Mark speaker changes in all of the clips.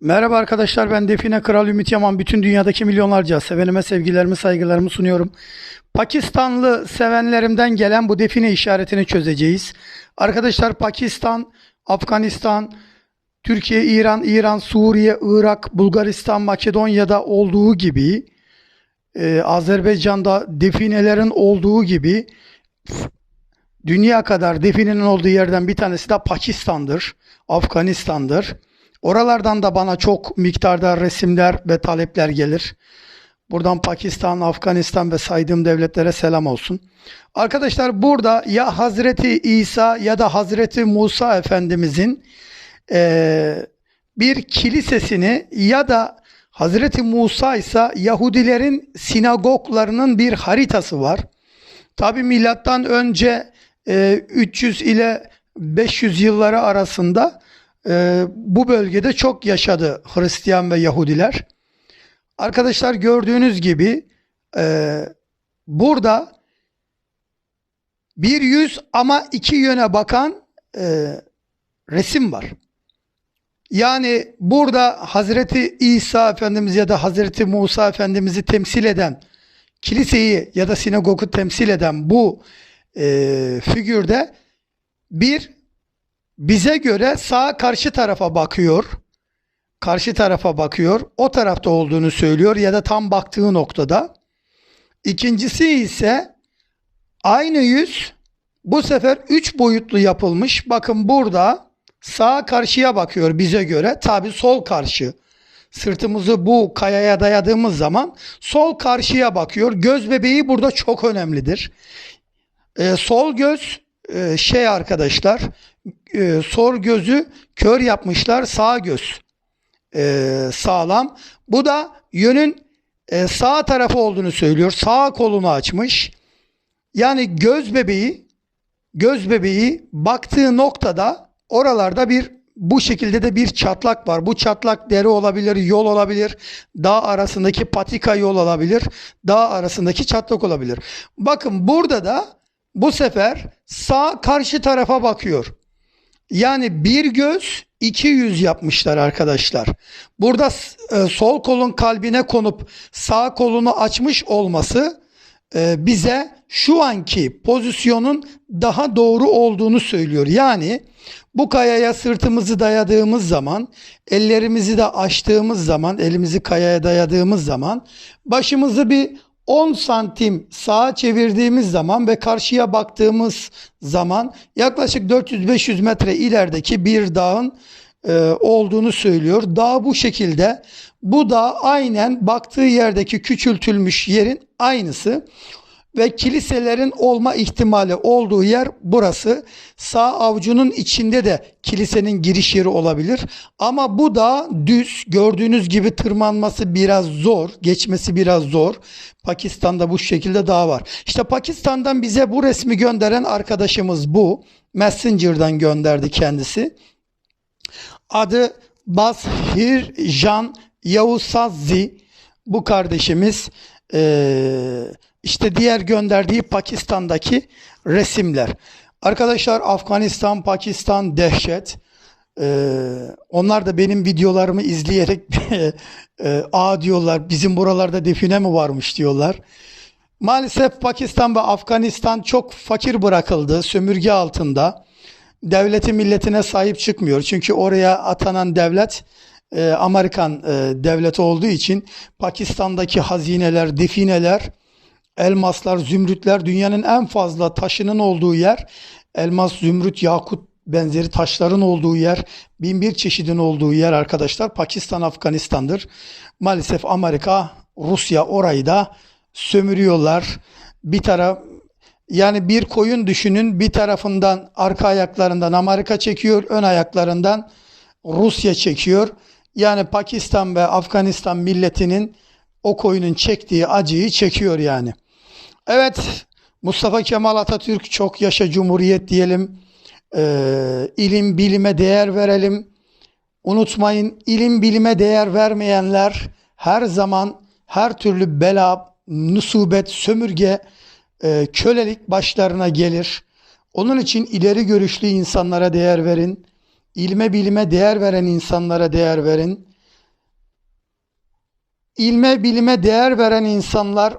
Speaker 1: Merhaba arkadaşlar ben Define Kral Ümit Yaman. Bütün dünyadaki milyonlarca sevenime sevgilerimi saygılarımı sunuyorum. Pakistanlı sevenlerimden gelen bu define işaretini çözeceğiz. Arkadaşlar Pakistan, Afganistan, Türkiye, İran, İran, Suriye, Irak, Bulgaristan, Makedonya'da olduğu gibi e, Azerbaycan'da definelerin olduğu gibi dünya kadar definenin olduğu yerden bir tanesi de Pakistan'dır, Afganistan'dır. Oralardan da bana çok miktarda resimler ve talepler gelir. Buradan Pakistan, Afganistan ve saydığım devletlere selam olsun. Arkadaşlar burada ya Hazreti İsa ya da Hazreti Musa Efendimizin eee, bir kilisesini ya da Hazreti Musa ise Yahudilerin sinagoglarının bir haritası var. Tabi milattan önce e, 300 ile 500 yılları arasında e, bu bölgede çok yaşadı Hristiyan ve Yahudiler. Arkadaşlar gördüğünüz gibi e, burada bir yüz ama iki yöne bakan e, resim var. Yani burada Hazreti İsa Efendimiz ya da Hazreti Musa Efendimiz'i temsil eden kiliseyi ya da sinagogu temsil eden bu e, figürde bir bize göre sağ karşı tarafa bakıyor. Karşı tarafa bakıyor. O tarafta olduğunu söylüyor ya da tam baktığı noktada. İkincisi ise aynı yüz bu sefer üç boyutlu yapılmış. Bakın burada sağ karşıya bakıyor bize göre. Tabi sol karşı. Sırtımızı bu kayaya dayadığımız zaman sol karşıya bakıyor. Göz bebeği burada çok önemlidir. Ee, sol göz e, şey arkadaşlar e, sol gözü kör yapmışlar sağ göz e, sağlam. Bu da yönün e, sağ tarafı olduğunu söylüyor. Sağ kolunu açmış. Yani göz bebeği göz bebeği baktığı noktada oralarda bir bu şekilde de bir çatlak var. Bu çatlak deri olabilir, yol olabilir, dağ arasındaki patika yol olabilir, dağ arasındaki çatlak olabilir. Bakın burada da bu sefer sağ karşı tarafa bakıyor. Yani bir göz iki yüz yapmışlar arkadaşlar. Burada e, sol kolun kalbine konup sağ kolunu açmış olması e, bize şu anki pozisyonun daha doğru olduğunu söylüyor. Yani bu kayaya sırtımızı dayadığımız zaman, ellerimizi de açtığımız zaman, elimizi kayaya dayadığımız zaman başımızı bir 10 santim sağa çevirdiğimiz zaman ve karşıya baktığımız zaman yaklaşık 400-500 metre ilerideki bir dağın e, olduğunu söylüyor. Dağ bu şekilde. Bu dağ aynen baktığı yerdeki küçültülmüş yerin aynısı ve kiliselerin olma ihtimali olduğu yer burası. Sağ avucunun içinde de kilisenin giriş yeri olabilir. Ama bu da düz gördüğünüz gibi tırmanması biraz zor, geçmesi biraz zor. Pakistan'da bu şekilde dağ var. İşte Pakistan'dan bize bu resmi gönderen arkadaşımız bu. Messenger'dan gönderdi kendisi. Adı Bashir Jan Yavuzazzi. Bu kardeşimiz eee işte diğer gönderdiği Pakistan'daki resimler. Arkadaşlar Afganistan, Pakistan dehşet. Ee, onlar da benim videolarımı izleyerek e, a diyorlar bizim buralarda define mi varmış diyorlar. Maalesef Pakistan ve Afganistan çok fakir bırakıldı sömürge altında. Devleti milletine sahip çıkmıyor. Çünkü oraya atanan devlet e, Amerikan e, devleti olduğu için Pakistan'daki hazineler, defineler elmaslar, zümrütler dünyanın en fazla taşının olduğu yer. Elmas, zümrüt, yakut benzeri taşların olduğu yer, bin bir çeşidin olduğu yer arkadaşlar Pakistan, Afganistan'dır. Maalesef Amerika, Rusya orayı da sömürüyorlar. Bir taraf yani bir koyun düşünün bir tarafından arka ayaklarından Amerika çekiyor, ön ayaklarından Rusya çekiyor. Yani Pakistan ve Afganistan milletinin o koyunun çektiği acıyı çekiyor yani. Evet, Mustafa Kemal Atatürk çok yaşa cumhuriyet diyelim. Ee, ilim bilime değer verelim. Unutmayın ilim bilime değer vermeyenler her zaman her türlü bela, nusubet, sömürge, e, kölelik başlarına gelir. Onun için ileri görüşlü insanlara değer verin. İlme bilime değer veren insanlara değer verin. ilme bilime değer veren insanlar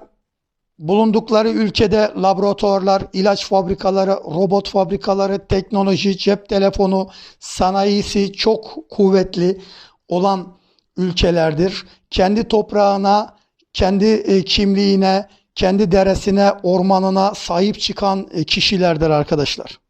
Speaker 1: bulundukları ülkede laboratuvarlar, ilaç fabrikaları, robot fabrikaları, teknoloji, cep telefonu sanayisi çok kuvvetli olan ülkelerdir. Kendi toprağına, kendi e, kimliğine, kendi deresine, ormanına sahip çıkan e, kişilerdir arkadaşlar.